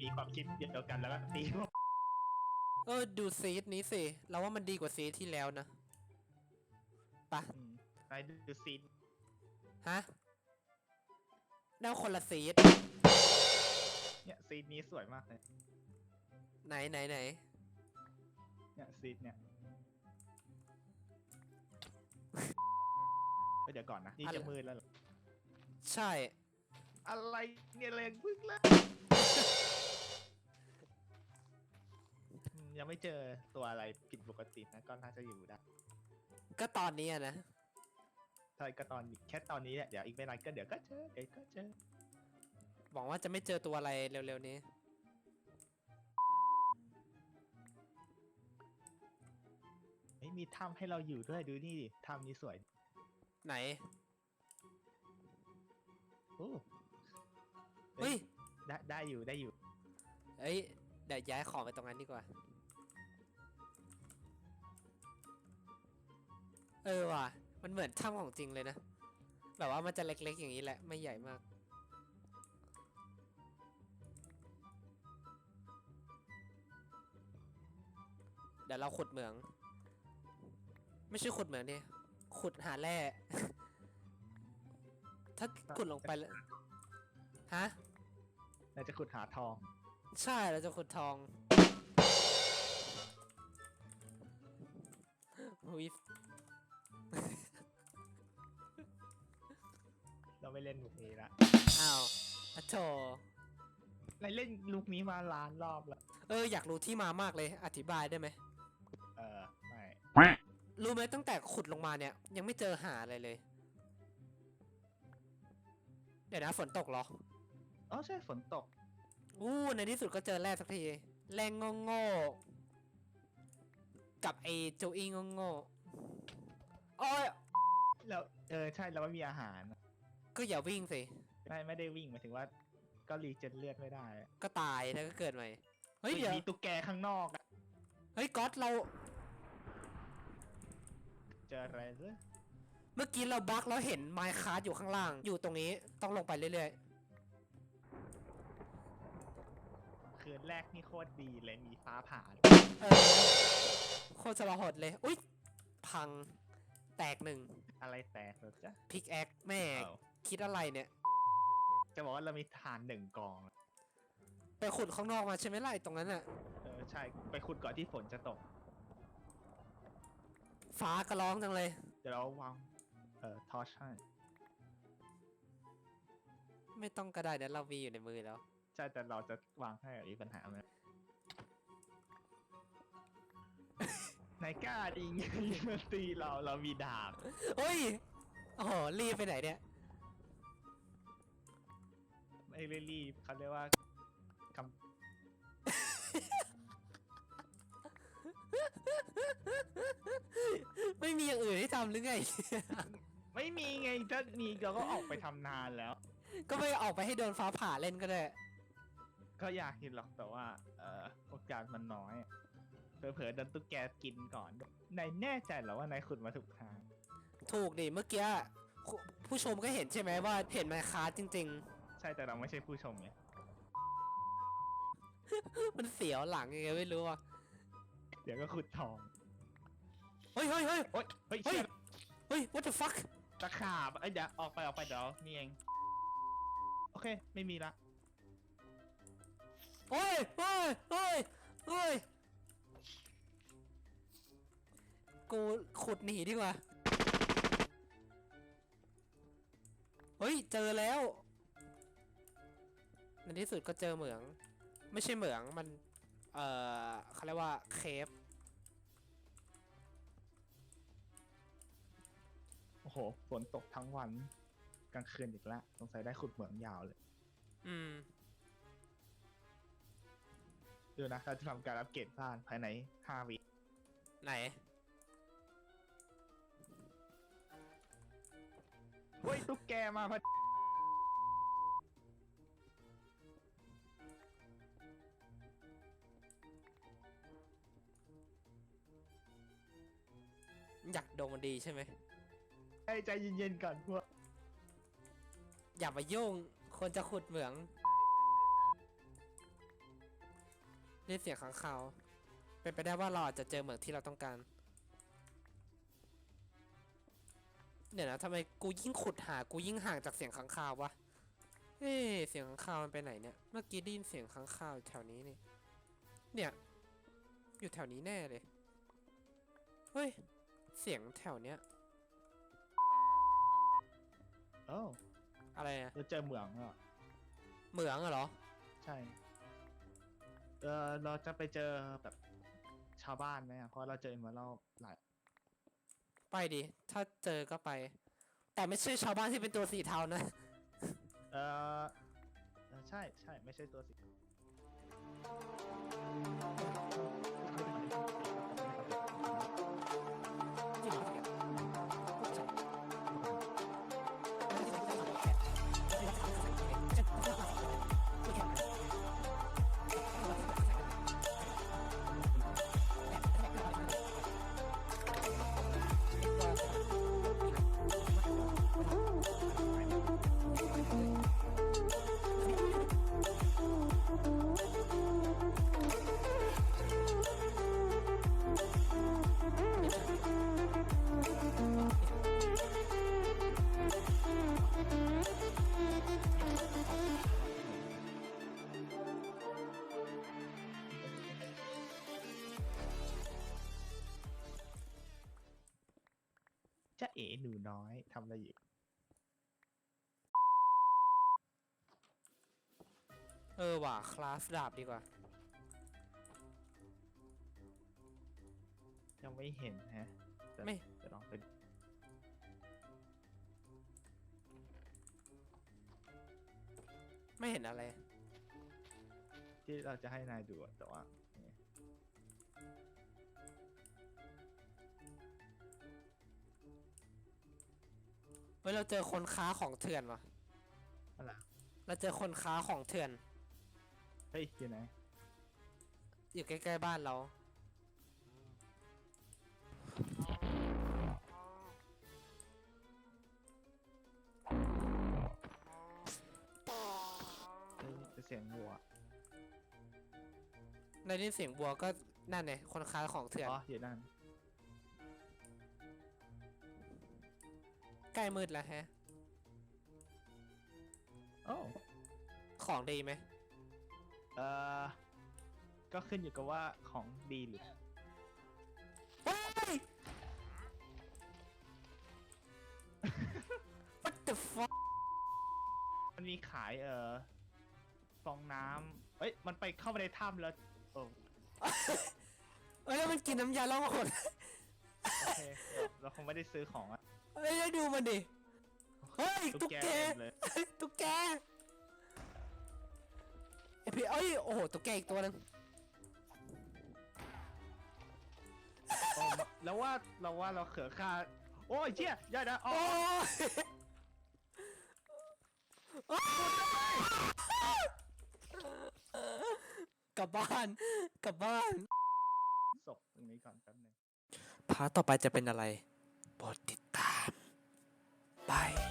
มีความคิดเดียวกันแล้วก็ตีเออดูซีดนี้สิเราว่ามันดีกว่าซีดที่แล้วนะปะอืมนายดูซีนฮะแนวคนละซีดเนี่ยซีนนี้สวยมากเลยไหนไหนไหนเนี่ยซีนเนี่ยเอ้ยเดี๋ยวก่อนนะนี่จะมืดแล้วเหรอใช่ อะไรเนี่ยแรงพึ่งแล้วอืมยังไม่เจอตัวอะไรผิดปกตินะก็น่าจะอยู่ได้ก็ตอนนี้อะนะใช่ก็ตอนนี้แค่ตอนนี้เนี่ยเดี๋ยวอีกไม่นานก็เดี๋ยวก็เจอเดี๋ยวก็เจอหวังว่าจะไม่เจอตัวอะไรเร็วๆนี้เฮ้ยมีถ้ำให้เราอยู่ด้วยดูนี่ดิถ้ำนี้สวยไหน โอ้ เฮ้ย ได้ได้อยู่ได้อยู่ เอ้ยเดี๋ยวย้ายของไปตรงนั้นดีกว่า เออว่ะ มันเหมือนถ้ำของจริงเลยนะ แบบว่ามันจะเล็กๆอย่างนี้แหละ ไม่ใหญ่มาก เดี๋ยวเราขุดเหมือง ไม่ใช่ขุดเหมืองดิขุดหาแร่ ถ้าขุดลงไปแล้ว ฮะ เราจะขุดหาทอง ใช่เราจะขุดทองวิฟเราไม่เล่นลูกนี้ละอ้าวอะโถเราเล่นลูกนี้มาล้านรอบแล้ว เอออยากรู้ที่มามากเลยอธิบายได้ไหมเออไม่ รู้ไหมตั้งแต่ขุดลงมาเนี่ย ยังไม่เจอหาอะไรเลย เดี๋ยวนะฝนตกเหรอ อ๋อใช่ฝนตก อู้ในที่สุดก็เจอแร่สักที แรงงโง่ๆกับไอ้โจอี้งโง่ๆโอ้ยแล้วเออใช่เราไม่มีอาหารก็อย่าวิ่งสิ ไม่ไม่ได้วิ่งหมายถึงว่า ก็รีเจนเลือดไม่ได้อะก็ตายแล้วก็เกิดใหม่ เฮ้ยเดี๋ยวมีตุ๊กแกข้างนอกอะเฮ้ยก๊อตเรา เจออะไรเหรอเมื่อกี้เราบั๊กแล้วเห็นไมค์คาร์ดอยู่ข้างล่าง อยู่ตรงนี้ต้องลงไปเรื่อย คืนแรกนี่โคตรดีเลยมีฟ้าผ่าๆเออโคตรสลหดเลย อุ๊ย พังแตกหนึ่งอะไรแตกเหรอจ๊ะพิกแอคแม่เอ้าคิดอะไรเนี่ย จะบอกว่าเรามีฐานหนึ่งกอง ไปขุดข้างนอกมาใช่ไหมล่ะไอ้ตรงนั้นอะเออใช่ไปขุดก่อนที่ฝนจะตก ฟ้าก็ร้องจังเลย เดี๋ยวเราวางเอ่อทอชให้ไม่ต้องก็ได้เดี๋ยวเรามีอยู่ในมือแล้ว ใช่แต่เราจะวางให้อะมีปัญหาไหมนายกล้าดิงมาตีเราเรามีดาบเฮ้ยโอ้โหรีบไปไหนเนี่ยไม่ได้รีบเขาเรียกว่าคไม่มีอย่างอื่นให้ทำหรือไงำไม่มีไงถ้ามีเราก็ออกไปทำนานแล้ว ก็ไม่ออกไปให้โดนฟ้าผ่าเล่นก็ได้ ก็อยากเห็นหรอกแต่ว่า เอ่อโอกาสมันน้อยเผลอๆโดนตุ๊กแกกินก่อนนายแน่ใจเหรอว่านายขุดมาถูกทางถูกดิเมื่อกี้คุผู้ชมก็เห็นใช่ไหมว่าเห็นไมค์คาร์ดจริง ใช่แต่เราไม่ใช่ผู้ชมไงๆ มันเสียวหลังยังไงไม่รู้อะเดี๋ยวก็ขุดทองเฮ้ยเฮ้ยเฮ้ยโอ๊ยเฮ้ยเฮ้ยเชี่ยเฮ้ย what the fuck ตะขาบเอ้ยเดี๋ยวออกไปออกไปเดี๋ยวนี่เอง โอเค ไม่มีละ เฮ้ยเฮ้ยเฮ้ยเฮ้ยกูขุดหนีดีกว่า เฮ้ย เจอแล้ว ในที่สุดก็เจอเหมือง ไม่ใช่เหมืองมัน เอ่อเขาเรียกว่าเคฟโอ้โหฝนตกทั้งวันกลางคืนอีกแล้วสงสัยได้ขุดเหมืองยาวเลย อืม ดูนะเราจะทำการอัปเกรดบ้านภายในห้าวิไหนเฮ้ยตุ๊กแกมาพออยากโดนมันดีใช่ไหมให้ใจเย็นๆก่อนพวกอย่ามายุ่งคนจะขุดเหมือง นี่เสียงขังข่าวเป็นไปได้ว่าเราอาจจะเจอเหมืองที่เราต้องการ เดี๋ยวนะทำไมกูยิ่งขุดหากูยิ่งห่างจากเสียงขังข่าววะ เอ๊ะเสียงขังข่าวมันไปไหนเนี่ย เมื่อกี้ได้ยินเสียงขังข่าวอยู่แถวนี้นี่ เนี่ย อยู่แถวนี้แน่เลย เฮ้ย เสียงแถวเนี้ยโอ้าอะไรอะเราเจอเหมืองอะ เหมืองอะเหรอ ใช่ เออเราจะไปเจอแบบชาวบ้านไหมอะเพราะเราเจอมาเราหลายไปดิ ถ้าเจอก็ไป แต่ไม่ใช่ชาวบ้านที่เป็นตัวสีเทานะ เออเออใช่ใช่ไม่ใช่ตัวสี เอ๋หนูน้อยทำอะไรอยู่ เออว่ะคลาสดาบดีกว่า ยังไม่เห็นฮะแต่ไม่ จะลองไปไม่เห็นอะไร ที่เราจะให้นายดูอะแต่ว่า เนี่ยเฮ้ยเราเจอคนค้าของเถื่อนว่ะ อะไรเราเจอคนค้าของเถื่อน เฮ้ยอยู่ไหนอยู่ใกล้ๆบ้านเรา เฮ้ยเป็นเสียงวัวในนี้เสียงบัวก็นั่นไงคนค้าของเถื่อน อ๋ออยู่นั่น ใกล้มืดแล้วแฮะ โอ้ของดีไหมเอ่อก็ขึ้นอยู่กับว่าของดีหรือเฮ้ย What the fuck มันมีขายเอ่อฟองน้ำเอ้ยมันไปเข้าไปในถ้ำแล้วโอ้เอ้ยแล้วมันกินน้ำยาล่องหน โอเคเราเราคงไม่ได้ซื้อของอะ เอ้ยแล้วดูมันดิ เฮ้ยตุ๊กแกเต็มเลยตุ๊กแกไอพี่เอ้ยโอ้โหตุ๊กแกอีกตัวหนึงโอ้แล้วว่าเราว่าเราเขือค่าโอ้ยเชี่ยอย่านะอ๋อโอ้ยกลับบ้านกลับบ้าน ศพตรงนี้ก่อนแป๊บนึง พาร์ทต่อไปจะเป็นอะไร Bye.